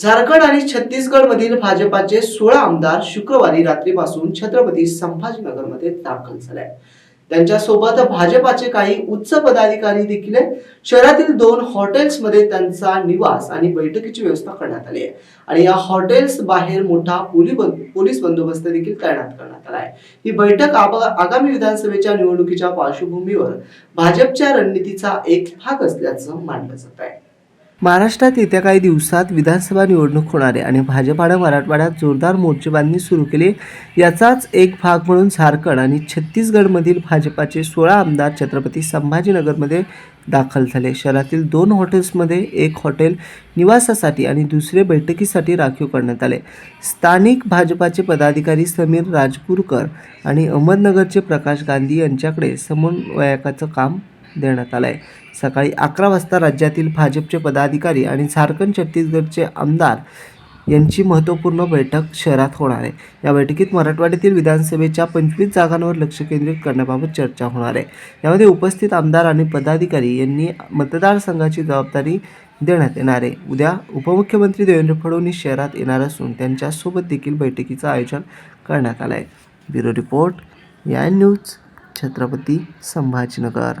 झारखंड आणि छत्तीसगडमधील भाजपाचे सोळा आमदार शुक्रवारी रात्रीपासून छत्रपती संभाजीनगरमध्ये दाखल झाले आहेत. त्यांच्यासोबत भाजपाचे काही उच्च पदाधिकारी देखील आहेत. शहरातील दोन हॉटेल्समध्ये त्यांचा निवास आणि बैठकीची व्यवस्था करण्यात आली आहे आणि या हॉटेल्स बाहेर मोठा पोली बंद- पोलीस बंदोबस्त देखील तैनात करण्यात आला आहे ही बैठक आगामी विधानसभेच्या निवडणुकीच्या पार्श्वभूमीवर भाजपच्या रणनीतीचा एक भाग असल्याचं मानलं जात आहे महाराष्ट्रात येत्या काही दिवसात विधानसभा निवडणूक होणार आहे आणि भाजपानं मराठवाड्यात जोरदार मोर्चेबांधणी सुरू केली. याचाच एक भाग म्हणून झारखंड आणि छत्तीसगडमधील भाजपाचे सोळा आमदार छत्रपती संभाजीनगरमध्ये दाखल झाले. शहरातील दोन हॉटेल्समध्ये एक हॉटेल निवासासाठी आणि दुसरे बैठकीसाठी राखीव करण्यात आले. स्थानिक भाजपाचे पदाधिकारी समीर राजपूरकर आणि अहमदनगरचे प्रकाश गांधी यांच्याकडे समन्वयकाचं काम देण्यात आला आहे सकाळी अकरा वाजता राज्यातील भाजपचे पदाधिकारी आणि झारखंड छत्तीसगडचे आमदार यांची महत्त्वपूर्ण बैठक शहरात होणार आहे. या बैठकीत मराठवाड्यातील विधानसभेच्या पंचवीस जागांवर लक्ष केंद्रित करण्याबाबत चर्चा होणार आहे. यामध्ये उपस्थित आमदार आणि पदाधिकारी यांनी मतदारसंघाची जबाबदारी देण्यात येणार आहे. उद्या उपमुख्यमंत्री देवेंद्र फडणवीस शहरात येणार असून त्यांच्यासोबत देखील बैठकीचं आयोजन करण्यात आलं आहे ब्युरो रिपोर्ट या न्यूज छत्रपती संभाजीनगर.